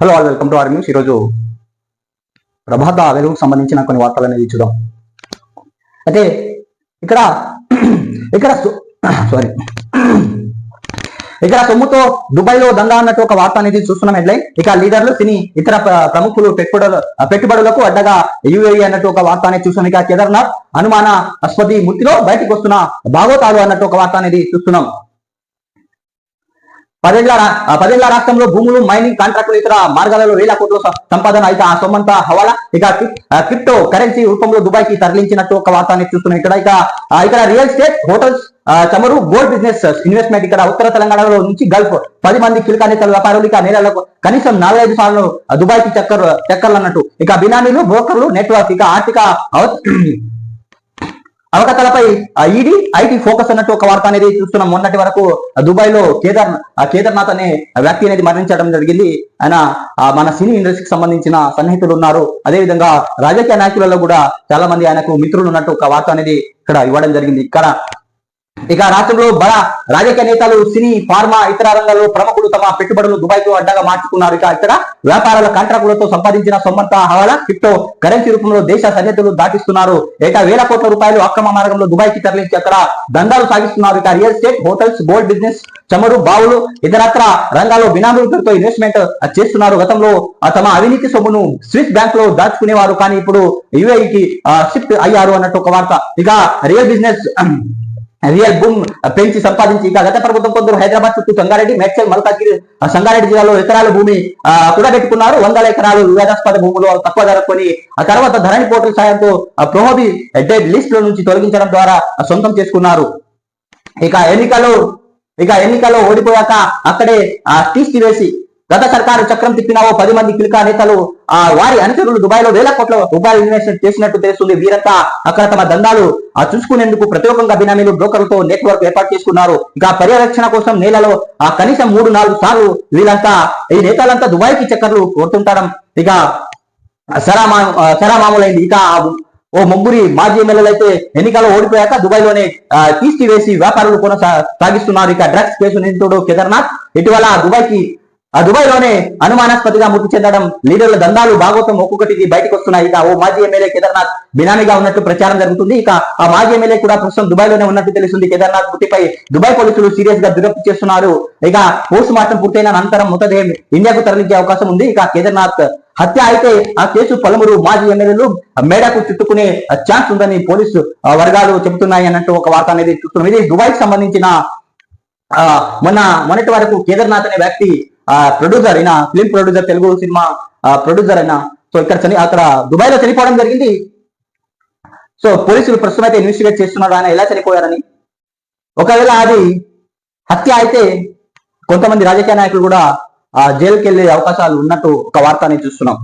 Hello all welcome to our news ఈరోజు ప్రభాత వెలుగుకు సంబంధించిన కొన్ని వార్తలు అనేది చూద్దాం. అయితే ఇక్కడ ఇక్కడ సారీ ఇక్కడ సొమ్ముతో దుబాయ్లో దందా అన్నట్టు ఒక వార్త అనేది చూస్తున్నాం హెడ్లైన్. ఇక లీడర్లు సినీ ఇతర ప్రముఖులు పెట్టుబడుల పెట్టుబడులకు అడ్డగా యుఏఈ అన్నట్టు ఒక వార్త అనేది చూస్తున్నాం. ఇక కేదార్నాథ్ అనుమాన అస్పతి మృతిలో బయటకు వస్తున్న భాగోతాలు అన్నట్టు ఒక వార్త అనేది చూస్తున్నాం. పదేళ్ళ పదేళ్ళ రాష్ట్రంలో భూములు మైనింగ్ కాంట్రాక్టులు ఇతర మార్గాలలో వేల కోట్ల సంపాదన అయితే ఆ సొమ్మంతా హవాలా. ఇక క్రిప్టో కరెన్సీ రూపంలో దుబాయ్కి తరలించినట్టు ఒక వార్త చూస్తున్నాం. ఇక్కడ ఇక ఇక్కడ రియల్ ఎస్టేట్ హోటల్స్ చమురు గోల్డ్ బిజినెస్ ఇన్వెస్ట్మెంట్ ఇక్కడ ఉత్తర తెలంగాణలో నుంచి గల్ఫ్. పది మంది కీలక నేతల వ్యాపారులు ఇక నేలలకు కనీసం నాలుగైదు సార్లు దుబాయ్కి చక్కర్ చక్కర్లు అన్నట్టు. ఇక బినామీలు బ్రోకర్లు నెట్వర్క్ ఇక ఆర్థిక అవకతలపై ఈడీ ఐటీ ఫోకస్ అన్నట్టు ఒక వార్త అనేది చూస్తున్నాం. మొన్నటి వరకు దుబాయ్లో కేదార్ కేదార్నాథ్ అనే వ్యక్తి అనేది మరణించడం జరిగింది. ఆయన ఆ, మన సినీ ఇండస్ట్రీకి సంబంధించిన సన్నిహితులు ఉన్నారు. అదే విధంగా రాజకీయ నాయకులలో కూడా చాలా మంది ఆయనకు మిత్రులు ఉన్నట్టు ఒక వార్త అనేది ఇక్కడ ఇవ్వడం జరిగింది. ఇక్కడ ఇక రాష్ట్రంలో బల రాజకీయ నేతలు సినీ ఫార్మా ఇతర రంగాల్లో ప్రముఖులు తమ పెట్టుబడులు దుబాయ్కు అడ్డగా మార్చుకున్నారు. ఇక ఇక్కడ వ్యాపారాల కాంట్రాక్టులతో సంపాదించిన సొమ్మంతా హవాలా క్రిప్టో కరెన్సీ రూపంలో దేశ సరిహద్దులు దాటిస్తున్నారు. ఏటా వేల కోట్ల రూపాయలు అక్రమ మార్గంలో దుబాయ్కి తరలించి అక్కడ దందాలు సాగిస్తున్నారు. ఇక real estate hotels gold business చమురు బావులు ఇతరత్ర రంగాల్లో బినామీలతో ఇన్వెస్ట్మెంట్ చేస్తున్నారు. గతంలో తమ అవినీతి సొమ్మును స్విస్ బ్యాంక్లో దాచుకునేవారు. కానీ ఇప్పుడు యుఏఈకి షిఫ్ట్ అయ్యారు అన్నట్టు ఒక వార్త. ఇక రియల్ బిజినెస్ రియల్ భూమ్ పెంచి సంపాదించి ఇక గత ప్రభుత్వం కొందరు హైదరాబాద్ చుట్టూ సంగారెడ్డి మేడ్చల్ మల్కాగిరి సంగారెడ్డి జిల్లాలో ఎకరాల భూమి ఆ, కూడబెట్టుకున్నారు వందల ఎకరాలు వివాదాస్పద భూములు తక్కువ ధర కొని ఆ తర్వాత ధరణి పోర్టల్ సాయంతో ప్రోహోబి డెడ్ లిస్ట్లో నుంచి తొలగించడం ద్వారా సొంతం చేసుకున్నారు. ఇక ఎన్నికలు ఇక ఎన్నికల్లో ఓడిపోయాక అక్కడే ఆ తీసి గత సర్కారు చక్రం తిప్పినావో పది మంది కిల్కా నేతలు ఆ వారి అనుచరులు దుబాయ్లో వేల కోట్ల రూపాయలు ఇన్వెస్ట్మెంట్ చేసినట్టు తెలుస్తుంది. వీరంతా అక్కడ తమ దందాలు ఆ చూసుకునేందుకు ప్రత్యేకంగా బినామీలు బ్రోకర్లతో నెట్వర్క్ ఏర్పాటు చేసుకున్నారు. ఇక పర్యవేక్షణ కోసం నేలలో ఆ కనీసం మూడు నాలుగు సార్లు వీళ్ళంతా ఈ నేతలంతా దుబాయ్కి చక్కర్లు కొడుతుండడం ఇక సరామా సరామామూలైంది. ఇక ఓ ముగ్గురి మాజీ ఎమ్మెల్యేలు అయితే ఎన్నికల్లో ఓడిపోయాక దుబాయ్లోనే తీసివేసి వ్యాపారులు కొనసాగిస్తున్నారు ఇక డ్రగ్స్ కేసు నిందితుడు కేదార్నాథ్. ఇటీవల దుబాయ్కి ఆ దుబాయ్లోనే అనుమానాస్పదిగా మృతి చెందడం లీడర్ల దందాలు భాగవతం ఒక్కొక్కటికి బయటకు వస్తున్నాయి ఇక ఓ మాజీ ఎమ్మెల్యే కేదార్నాథ్ బినామీగా ఉన్నట్టు ప్రచారం జరుగుతుంది. ఇక ఆ మాజీ ఎమ్మెల్యే కూడా ప్రస్తుతం దుబాయ్లోనే ఉన్నట్టు తెలుస్తుంది. కేదార్నాథ్ మృతిపై దుబాయ్ పోలీసులు సీరియస్గా దురప్తి చేస్తున్నారు. ఇక పోస్ట్ మార్టం పూర్తయిన అనంతరం మృతదేహం ఇండియాకు తరలించే అవకాశం ఉంది. ఇక కేదార్నాథ్ హత్య అయితే ఆ కేసు పలువురు మాజీ ఎమ్మెల్యేలు మేడకు చుట్టుకునే ఛాన్స్ ఉందని పోలీసు వర్గాలు చెబుతున్నాయి అన్నట్టు ఒక వార్త అనేది చూస్తున్నాం. ఇది దుబాయ్కి సంబంధించిన ఆ, మొన్న మొన్నటి వరకు కేదార్నాథ్ అనే వ్యక్తి ప్రొడ్యూసర్ అయిన film producer Telugu cinema producer అయిన సో ఇక్కడ చని అక్కడ దుబాయ్లో చనిపోవడం జరిగింది. సో పోలీసులు ప్రస్తుతం అయితే ఇన్వెస్టిగేట్ చేస్తున్నారు ఆయన ఎలా చనిపోయారని. ఒకవేళ అది హత్య అయితే కొంతమంది రాజకీయ నాయకులు కూడా ఆ జైలుకి వెళ్ళే అవకాశాలు ఉన్నట్టు ఒక వార్త చూస్తున్నాం.